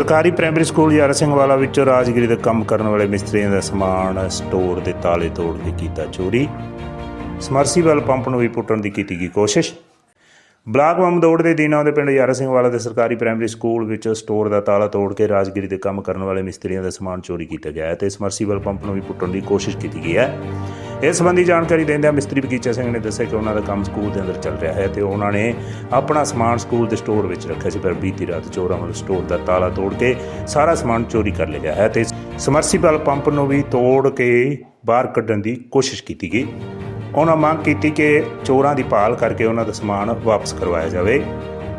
ਸਰਕਾਰੀ primary school ਯਾਰਾ ਸਿੰਘ ਵਾਲਾ ਵਿੱਚੋਂ ਰਾਜਗੀਰੀ ਦਾ ਕੰਮ ਕਰਨ ਵਾਲੇ ਮਿਸਤਰੀਆਂ ਦਾ ਸਮਾਨ ਸਟੋਰ ਦੇ ਤਾਲੇ ਤੋੜ ਕੇ ਕੀਤਾ ਚੋਰੀ। ਸਮਰਸੀਬਲ ਪੰਪ ਨੂੰ ਵੀ ਪੁੱਟਣ ਦੀ ਕੀਤੀ ਗਈ ਕੋਸ਼ਿਸ਼। ਬਲਾਕ ਮਮਦੋੜ ਦੇ ਦੀਨਾ ਦੇ ਪਿੰਡ ਯਾਰਾ ਸਿੰਘ ਵਾਲਾ ਦੇ ਸਰਕਾਰੀ ਪ੍ਰਾਇਮਰੀ ਸਕੂਲ ਵਿੱਚ ਸਟੋਰ ਦਾ ਤਾਲਾ ਤੋੜ ਕੇ ਰਾਜਗੀਰੀ ਦੇ ਕੰਮ ਕਰਨ ਵਾਲੇ ਮਿਸਤਰੀਆਂ ਦਾ ਸਮਾਨ ਚੋਰੀ ਕੀਤਾ ਗਿਆ ਹੈ ਤੇ ਸਮਰਸੀਬਲ ਪੰਪ ਨੂੰ ਵੀ ਪੁੱਟਣ ਦੀ ਕੋਸ਼ਿਸ਼ ਕੀਤੀ ਗਈ ਹੈ। ਇਸ ਸੰਬੰਧੀ ਜਾਣਕਾਰੀ ਦਿੰਦਿਆਂ ਮਿਸਤਰੀ ਬਗੀਚਾ ਸਿੰਘ ਨੇ ਦੱਸਿਆ ਕਿ ਉਹਨਾਂ ਦਾ ਕੰਮ ਸਕੂਲ ਦੇ ਅੰਦਰ ਚੱਲ ਰਿਹਾ ਹੈ ਤੇ ਉਹਨਾਂ ਨੇ ਆਪਣਾ ਸਮਾਨ ਸਕੂਲ ਦੇ ਸਟੋਰ ਵਿੱਚ ਰੱਖਿਆ ਸੀ, ਪਰ ਬੀਤੀ ਰਾਤ ਚੋਰਾਂ ਵੱਲੋਂ ਸਟੋਰ ਦਾ ਤਾਲਾ ਤੋੜ ਕੇ ਸਾਰਾ ਸਮਾਨ ਚੋਰੀ ਕਰ ਲਿਆ ਹੈ ਤੇ ਸਮਰਸੀਬਲ ਪੰਪ ਨੂੰ ਵੀ ਤੋੜ ਕੇ ਬਾਹਰ ਕੱਢਣ ਦੀ ਕੋਸ਼ਿਸ਼ ਕੀਤੀ ਗਈ। ਉਹਨਾਂ ਮੰਗ ਕੀਤੀ ਕਿ ਚੋਰਾਂ ਦੀ ਭਾਲ ਕਰਕੇ ਉਹਨਾਂ ਦਾ ਸਮਾਨ ਵਾਪਸ ਕਰਵਾਇਆ ਜਾਵੇ।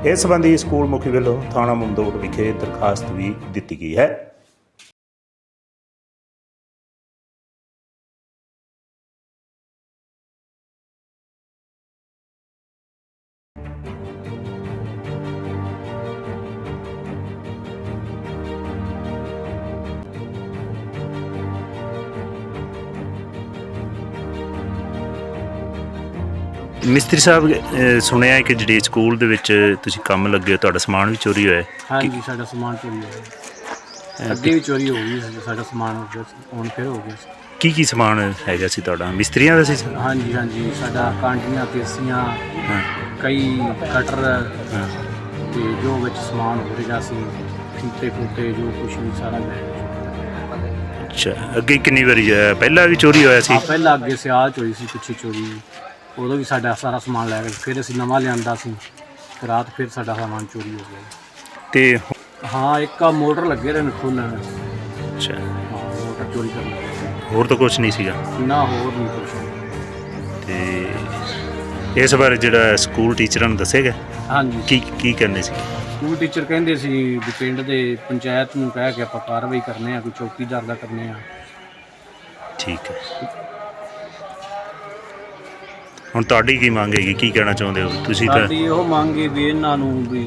ਇਸ ਸੰਬੰਧੀ ਸਕੂਲ ਮੁਖੀ ਵੱਲੋਂ ਥਾਣਾ ਮਮਦੋਟ ਵਿਖੇ ਦਰਖਾਸਤ ਵੀ ਦਿੱਤੀ ਗਈ ਹੈ। ਮਿਸਤਰੀ ਸਾਹਿਬ ਅਹ, ਸੁਣਿਆ ਹੈ ਕਿ ਜਿਹੜੇ ਸਕੂਲ ਦੇ ਵਿੱਚ ਤੁਸੀਂ ਕੰਮ ਲੱਗੇ ਹੋ ਤੁਹਾਡਾ ਸਮਾਨ ਵੀ ਚੋਰੀ ਹੋਇਆ ਹੈ। ਹਾਂਜੀ ਸਾਡਾ ਸਮਾਨ ਚੋਰੀ ਹੋ। ਗਿਆ ਅੱਗੇ ਵੀ ਚੋਰੀ ਹੋ ਗਈ ਸੀ, ਸਾਡਾ ਸਮਾਨ ਹੋ ਗਿਆ ਸੀ, ਹੁਣ ਫਿਰ ਹੋ ਗਿਆ ਸੀ। ਕੀ ਕੀ ਸਮਾਨ ਹੈਗਾ ਸੀ ਤੁਹਾਡਾ? ਮਿਸਤਰੀਆਂ ਦਾ ਸੀ? ਹਾਂਜੀ ਹਾਂਜੀ ਸਾਡਾ ਕਾਂਟੀਆਂ ਤੇਸੀਆਂ ਹਾਂ। ਕਈ ਕਟਰ ਹਾਂ। ਤੇ ਜੋ ਵਿੱਚ ਸਮਾਨ ਹੋ ਰਿਹਾ ਸੀ ਫੀਤੇ ਫੂਤੇ ਜੋ ਕੁਛ ਵੀ ਸਾਰਾ ਅੱਛਾ ਅੱਗੇ ਕਿੰਨੀ ਵਾਰੀ ਹੋਇਆ ਪਹਿਲਾਂ ਵੀ ਚੋਰੀ ਹੋਇਆ ਸੀ? ਆ ਪਹਿਲਾਂ ਅੱਗੇ ਸਿਆਲ ਚੋਰੀ ਸੀ ਪਿੱਛੇ ਚੋਰੀ। ਉਦੋਂ ਵੀ ਸਾਡਾ ਸਾਰਾ ਸਮਾਨ ਲੈ ਗਏ। ਫਿਰ ਅਸੀਂ ਨਵਾਂ ਲਿਆਂਦਾ ਸੀ। ਤੇ ਰਾਤ ਫਿਰ ਸਾਡਾ ਸਮਾਨ ਚੋਰੀ ਹੋ ਗਿਆ। ਤੇ ਹਾਂ ਇੱਕ ਆ ਮੋਟਰ ਲੱਗੇ ਰਹੇ ਨੇ ਖੋਲਣ ਅੱਛਾ। ਮੋਟਰ ਚੋਰੀ ਕਰਨ ਲੱਗੇ ਹੋਰ ਤਾਂ ਕੁਝ ਨਹੀਂ ਸੀਗਾ। ਨਾ ਹੋਰ ਨਹੀਂ ਕੁਛ। ਤੇ ਇਸ ਬਾਰੇ ਜਿਹੜਾ ਸਕੂਲ ਟੀਚਰਾਂ ਨੂੰ ਦੱਸੇਗਾ? ਹਾਂਜੀ। ਕੀ ਕੀ ਕਰਨੇ ਸੀ? ਸਕੂਲ ਟੀਚਰ ਕਹਿੰਦੇ ਸੀ ਵੀ ਪਿੰਡ ਦੇ ਪੰਚਾਇਤ ਨੂੰ ਕਹਿ ਕੇ ਆਪਾਂ ਕਾਰਵਾਈ ਕਰਨੇ ਆ ਕੋਈ ਚੌਕੀਦਾਰ ਦਾ ਕਰਨੇ ਆ। ਠੀਕ ਹੈ। ਹੁਣ ਤੁਹਾਡੀ ਕੀ ਮੰਗ ਹੈਗੀ? ਕੀ ਕਹਿਣਾ ਚਾਹੁੰਦੇ ਹੋ? ਤੁਸੀਂ ਤਾਂ ਸਾਡੀ ਉਹ ਮੰਗ ਵੀ ਇਹਨਾਂ ਨੂੰ ਵੀ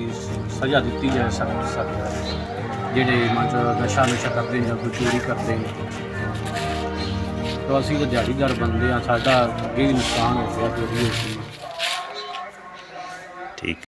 ਸਜ਼ਾ ਦਿੱਤੀ ਜਾਏ ਸਖਤ ਸਖਤ। ਜਿਹੜੇ ਮਤਲਬ ਨਸ਼ਾ ਨੁਸ਼ਾ ਕਰਦੇ ਜਾਂ ਕੋਈ ਚੋਰੀ ਕਰਦੇ ਨੇ। ਤਾਂ ਅਸੀਂ ਤਾਂ ਦਿਹਾੜੀਦਾਰ ਬੰਦੇ ਆ ਸਾਡਾ ਅੱਗੇ ਵੀ ਨੁਕਸਾਨ ਹੋ ਗਿਆ ਚੋਰੀ ਹੋ ਗਈ ਠੀਕ।